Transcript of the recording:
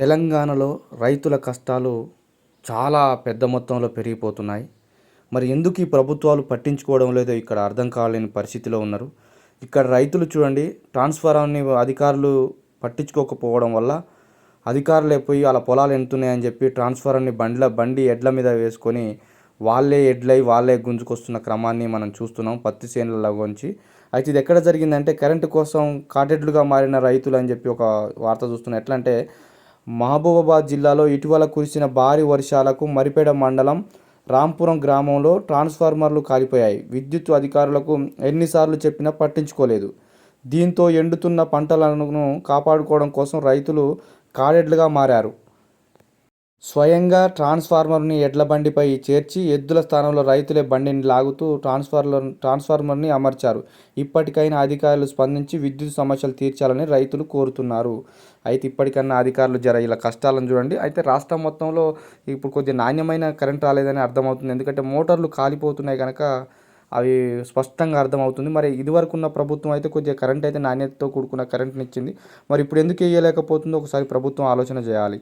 తెలంగాణలో రైతుల కష్టాలు చాలా పెద్ద మొత్తంలో పెరిగిపోతున్నాయి. మరి ఎందుకు ఈ ప్రభుత్వాలు పట్టించుకోవడం లేదో ఇక్కడ అర్థం కాలేని పరిస్థితిలో ఉన్నారు. ఇక్కడ రైతులు చూడండి ట్రాన్స్ఫారాన్ని అధికారులు పట్టించుకోకపోవడం వల్ల అధికారులు పోయి వాళ్ళ పొలాలు ఎంతున్నాయని చెప్పి ట్రాన్స్ఫారాన్ని బండ్ల బండి ఎడ్ల మీద వేసుకొని వాళ్ళే ఎడ్లై వాళ్ళే గుంజుకొస్తున్న క్రమాన్ని మనం చూస్తున్నాం పత్తి చేనులలో గురించి అయితే ఇది ఎక్కడ జరిగిందంటే కరెంటు కోసం కాటెడ్లుగా మారిన రైతులు అని చెప్పి ఒక వార్త చూస్తున్నాం. ఎట్లా అంటే మహబూబాబాద్ జిల్లాలో ఇటీవల కురిసిన భారీ వర్షాలకు మరిపేడ మండలం రాంపురం గ్రామంలో ట్రాన్స్ఫార్మర్లు కాలిపోయాయి. విద్యుత్ అధికారులకు ఎన్నిసార్లు చెప్పినా పట్టించుకోలేదు. దీంతో ఎండుతున్న పంటలను కాపాడుకోవడం కోసం రైతులు కాడెడ్లుగా మారారు. స్వయంగా ట్రాన్స్ఫార్మర్ని ఎడ్ల బండిపై చేర్చి ఎద్దుల స్థానంలో రైతులే బండిని లాగుతూ ట్రాన్స్ఫార్మర్ ట్రాన్స్ఫార్మర్ని అమర్చారు. ఇప్పటికైనా అధికారులు స్పందించి విద్యుత్ సమస్యలు తీర్చాలని రైతులు కోరుతున్నారు. అయితే ఇప్పటికన్నా అధికారులు జర ఇలా కష్టాలను చూడండి. అయితే రాష్ట్రం మొత్తంలో ఇప్పుడు కొద్దిగా నాణ్యమైన కరెంట్ రాలేదని అర్థమవుతుంది. ఎందుకంటే మోటార్లు కాలిపోతున్నాయి కనుక అవి స్పష్టంగా అర్థమవుతుంది. మరి ఇదివరకు ఉన్న ప్రభుత్వం అయితే కొద్దిగా కరెంట్ అయితే నాణ్యతతో కూడుకున్న కరెంట్ని ఇచ్చింది మరి ఇప్పుడు ఎందుకు వేయలేకపోతుందో ఒకసారి ప్రభుత్వం ఆలోచన చేయాలి.